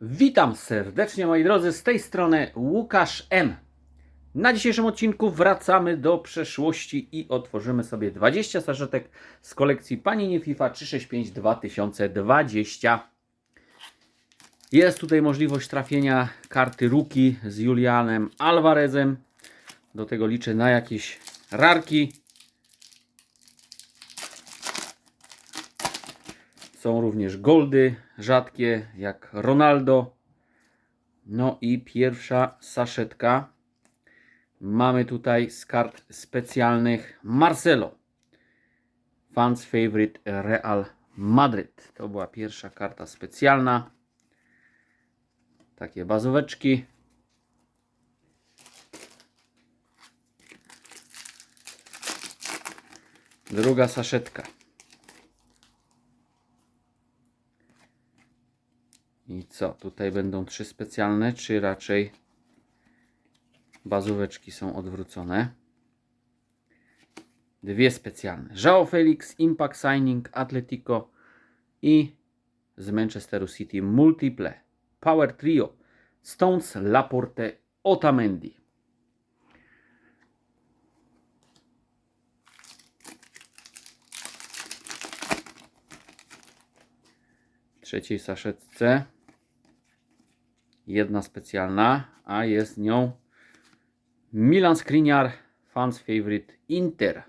Witam serdecznie moi drodzy, z tej strony Łukasz M. Na dzisiejszym odcinku wracamy do przeszłości i otworzymy sobie 20 saszetek z kolekcji Panini FIFA 365 2020. Jest tutaj możliwość trafienia karty Ruki z Julianem Alvarezem. Do tego liczę na jakieś rarki. Są również goldy rzadkie, jak Ronaldo. No i pierwsza saszetka. Mamy tutaj z kart specjalnych Marcelo. Fans favorite Real Madryt. To była pierwsza karta specjalna. Takie bazóweczki. Druga saszetka. I co? Tutaj będą trzy specjalne, czy raczej bazóweczki są odwrócone? Dwie specjalne. João Felix, Impact Signing, Atletico i z Manchesteru City Multiple. Power Trio. Stones, Laporte, Otamendi. Trzeciej saszetce jedna specjalna, a jest nią Milan Skriniar, fans favorite Inter.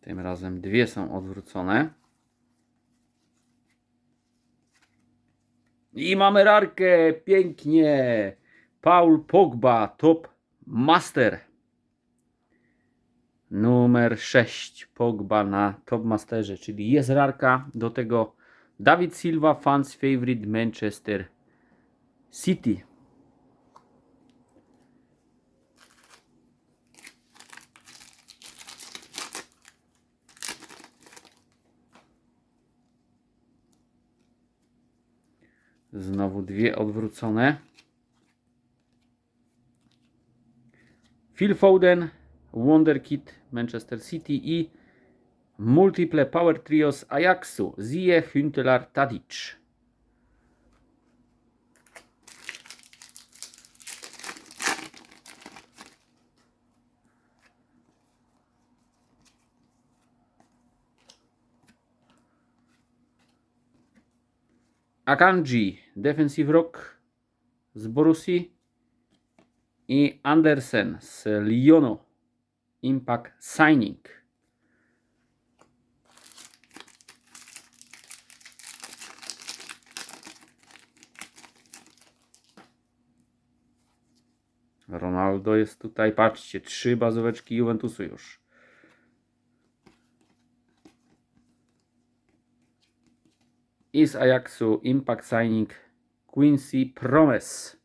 Tym razem dwie są odwrócone. I mamy rarkę, pięknie. Paul Pogba, top master. Numer 6, Pogba na top masterze, czyli jest rarka. Do tego David Silva, fans favorite Manchester City. Znowu dwie odwrócone. Phil Foden, Wonderkid Manchester City i Multiple Power Trios Ajaxu Ziyech, Hüntelar, Tadic. Akanji, Defensive Rock z Borussii i Andersen z Lyonu, Impact Signing. Ronaldo jest tutaj, patrzcie, trzy bazóweczki Juventusu już. I z Ajaxu Impact Signing Quincy Promes.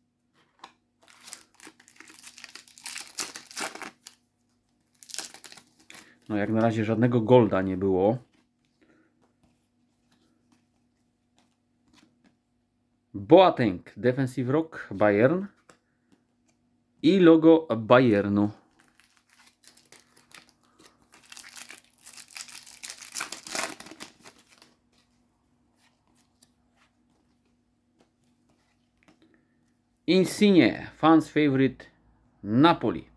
No jak na razie żadnego golda nie było. Boateng, Defensive Rock, Bayern. I logo Bayernu. Insigne, fans favorite Napoli.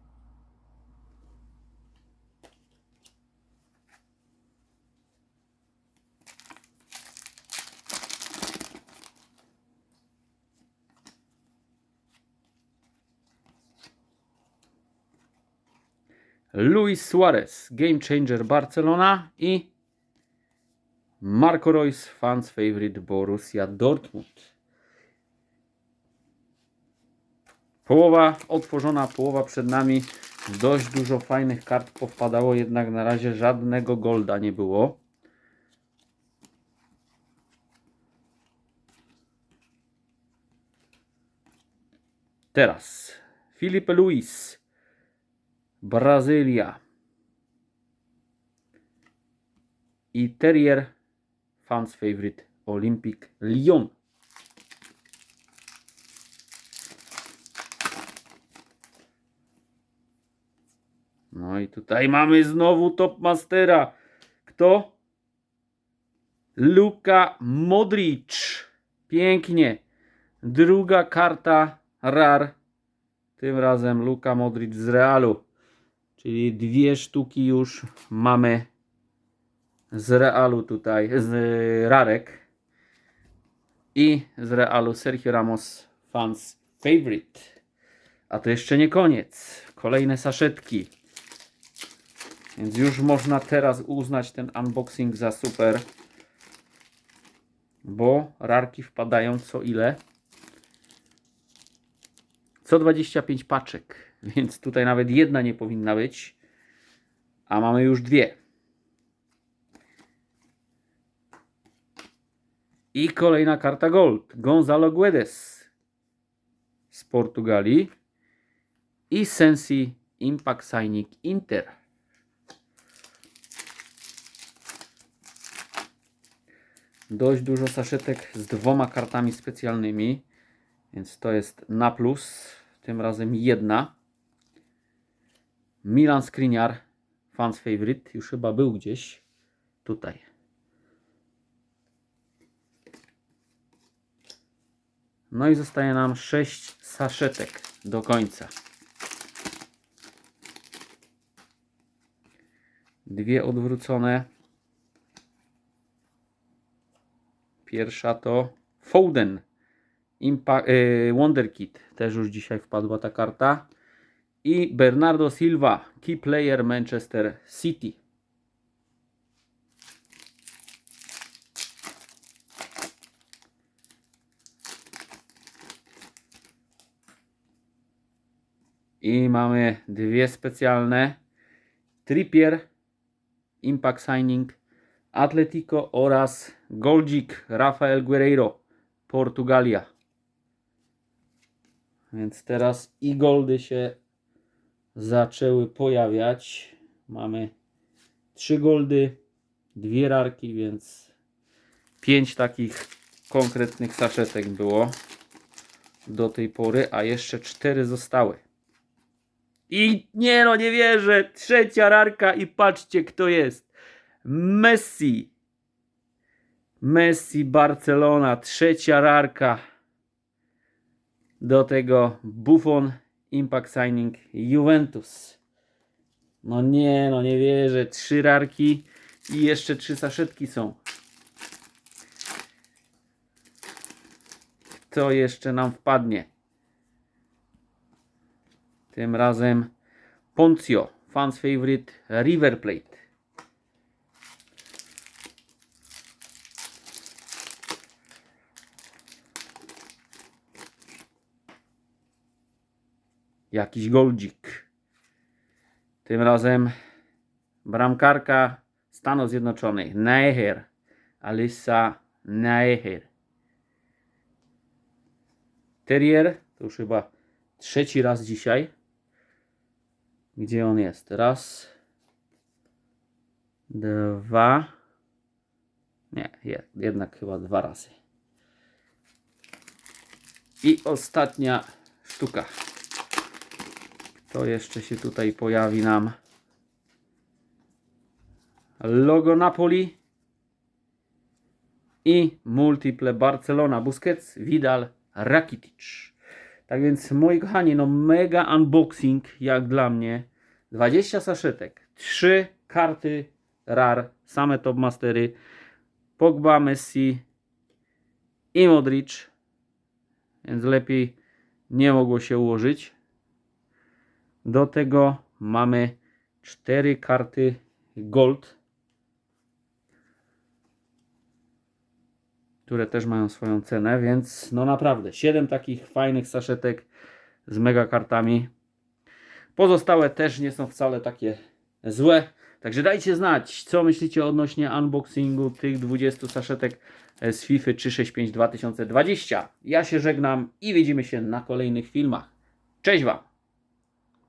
Luis Suarez, Game Changer Barcelona i Marco Reus, fans favorite Borussia Dortmund. Połowa otworzona, połowa przed nami. Dość dużo fajnych kart powpadało, jednak na razie żadnego golda nie było. Teraz Filipe Luis, Brazylia i Terrier, fans favorite Olympic Lyon. No i tutaj mamy znowu Top Mastera. Kto? Luka Modric. Pięknie. Druga karta RAR. Tym razem Luka Modric z Realu. Czyli dwie sztuki już mamy z Realu tutaj, z Rarek. I z Realu Sergio Ramos Fans Favorite. A to jeszcze nie koniec. Kolejne saszetki. Więc już można teraz uznać ten unboxing za super. Bo rarki wpadają co ile? Co 25 paczek. Więc tutaj nawet jedna nie powinna być. A mamy już dwie. I kolejna karta Gold. Gonzalo Guedes z Portugalii. I Sensi Impact Signing Inter. Dość dużo saszetek z dwoma kartami specjalnymi. Więc to jest na plus. Tym razem jedna. Milan Skriniar. Fans favorite. Już chyba był gdzieś. Tutaj. No i zostaje nam 6 saszetek do końca. Dwie odwrócone. Pierwsza to Foden. Impa y, Wonderkid. Też już dzisiaj wpadła ta karta. I Bernardo Silva. Key player Manchester City. I mamy dwie specjalne. Trippier, Impact Signing, Atletico oraz Goldzik Rafael Guerreiro, Portugalia. Więc teraz i goldy się zaczęły pojawiać. Mamy trzy goldy, dwie rarki, więc pięć takich konkretnych saszetek było do tej pory, a jeszcze cztery zostały. I nie no, nie wierzę. Trzecia rarka i patrzcie kto jest. Messi. Messi Barcelona. Trzecia rarka. Do tego Buffon Impact Signing Juventus. No nie no, nie wierzę. Trzy rarki i jeszcze trzy saszetki są. Kto jeszcze nam wpadnie? Tym razem Poncio, fans favorite River Plate. Jakiś goldzik. Tym razem bramkarka Stanów Zjednoczonych, Neher, Alyssa Neher. Terrier, to już chyba trzeci raz dzisiaj. Gdzie on jest? Raz, dwa. Nie, je- jednak chyba dwa razy. I ostatnia sztuka. To jeszcze się tutaj pojawi nam logo Napoli i multiple Barcelona Busquets, Vidal, Rakitic. Tak więc moi kochani, no mega unboxing jak dla mnie. 20 saszetek, 3 karty RAR, same top mastery. Pogba, Messi i Modric. Więc lepiej nie mogło się ułożyć. Do tego mamy 4 karty Gold. które też mają swoją cenę, więc no naprawdę 7 takich fajnych saszetek z mega kartami. Pozostałe też nie są wcale takie złe. Także dajcie znać, co myślicie odnośnie unboxingu tych 20 saszetek z FIFA 365 2020. Ja się żegnam i widzimy się na kolejnych filmach. Cześć Wam!